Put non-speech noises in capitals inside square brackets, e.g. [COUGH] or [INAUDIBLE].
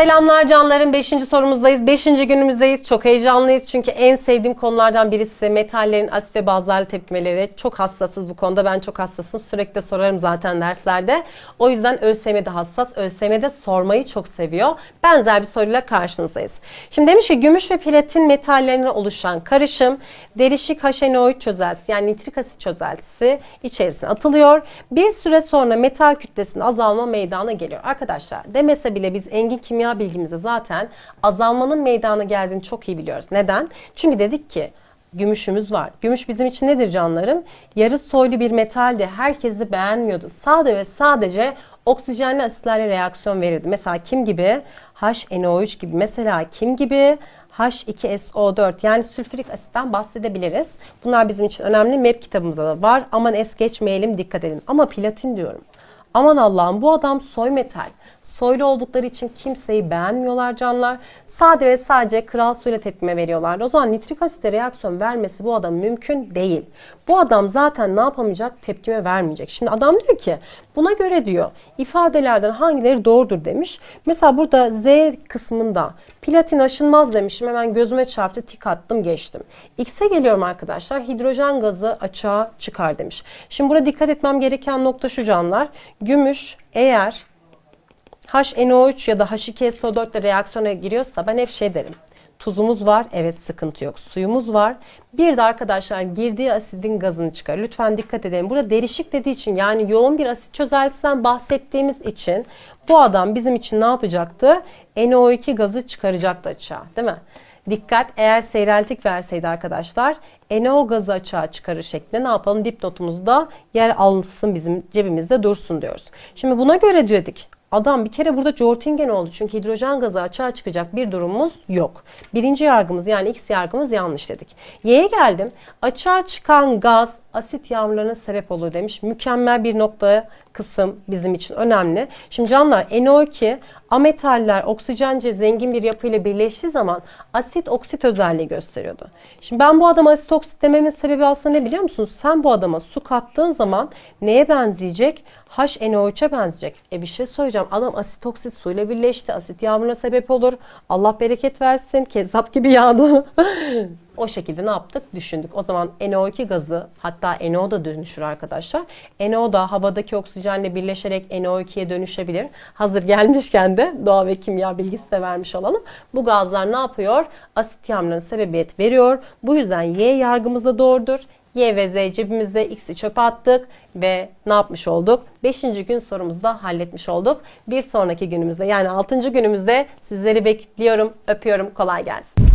Selamlar canlarım. 5. sorumuzdayız. 5. günümüzdeyiz. Çok heyecanlıyız çünkü en sevdiğim konulardan birisi metallerin asit ve bazlarla tepkimeleri. Çok hassasız bu konuda. Ben çok hassasım. Sürekli sorarım zaten derslerde. O yüzden ÖSYM'de hassas. ÖSYM'de sormayı çok seviyor. Benzer bir soruyla karşınızdayız. Şimdi demiş ki gümüş ve platin metallerine oluşan karışım derişik HNO3 çözeltisi yani nitrik asit çözeltisi içerisine atılıyor. Bir süre sonra metal kütlesinin azalma meydana geliyor. Arkadaşlar demese bile biz engin kimya bilgimizde zaten azalmanın meydana geldiğini çok iyi biliyoruz. Neden? Çünkü dedik ki gümüşümüz var. Gümüş bizim için nedir canlarım? Yarı soylu bir metaldi. Herkes de beğenmiyordu. Sade ve sadece oksijenli asitlerle reaksiyon verirdi. Mesela kim gibi? HNO3 gibi. Mesela kim gibi? H2SO4 yani sülfürik asitten bahsedebiliriz. Bunlar bizim için önemli. MEP kitabımızda da var. Aman es geçmeyelim dikkat edin. Ama platin diyorum. Aman Allah'ım bu adam soy metal. Soylu oldukları için kimseyi beğenmiyorlar canlar. Sade ve sadece kral suyla tepkime veriyorlar. O zaman nitrik asite reaksiyon vermesi bu adam mümkün değil. Bu adam zaten ne yapamayacak? Tepkime vermeyecek. Şimdi adam diyor ki buna göre diyor ifadelerden hangileri doğrudur demiş. Mesela burada Z kısmında platin aşınmaz demişim. Hemen gözüme çarptı tik attım geçtim. X'e geliyorum arkadaşlar. Hidrojen gazı açığa çıkar demiş. Şimdi burada dikkat etmem gereken nokta şu canlar. Gümüş eğer HNO3 ya da H2SO4 ile reaksiyona giriyorsa ben hep şey derim. Tuzumuz var, evet sıkıntı yok. Suyumuz var. Bir de arkadaşlar girdiği asidin gazını çıkar. Lütfen dikkat edelim. Burada derişik dediği için yani yoğun bir asit çözeltisinden bahsettiğimiz için bu adam bizim için ne yapacaktı? NO2 gazı çıkaracaktı açığa değil mi? Dikkat eğer seyreltik verseydi arkadaşlar NO gazı açığa çıkarır şeklinde ne yapalım dipnotumuzda yer alınsın bizim cebimizde dursun diyoruz. Şimdi buna göre dedik Adam bir kere burada Jortingen oldu. Çünkü hidrojen gazı açığa çıkacak bir durumumuz yok. Birinci yargımız yani X yargımız yanlış dedik. Y'ye geldim. Açığa çıkan gaz asit yağmurlarına sebep olur demiş. Mükemmel bir nokta kısım bizim için önemli. Şimdi canlar NO2 ametaller oksijence zengin bir yapıyla birleştiği zaman asit oksit özelliği gösteriyordu. Şimdi ben bu adama asit oksit dememin sebebi aslında ne biliyor musunuz? Sen bu adama su kattığın zaman neye benzeyecek? HNO3'e benzeyecek. E bir şey söyleyeceğim. Adam asit oksit suyla birleşti. Asit yağmuruna sebep olur. Allah bereket versin. Kezzap gibi yağdı. [LAUGHS] o şekilde ne yaptık? Düşündük. O zaman NO2 gazı hatta NO da dönüşür arkadaşlar. NO da havadaki oksijenle birleşerek NO2'ye dönüşebilir. Hazır gelmişken de doğa ve kimya bilgisi de vermiş olalım. Bu gazlar ne yapıyor? Asit yağmuruna sebebiyet veriyor. Bu yüzden Y yargımız da doğrudur. Y ve Z cebimizde X'i çöpe attık ve ne yapmış olduk? 5. gün sorumuzu da halletmiş olduk. Bir sonraki günümüzde yani 6. günümüzde sizleri bekliyorum. Öpüyorum. Kolay gelsin.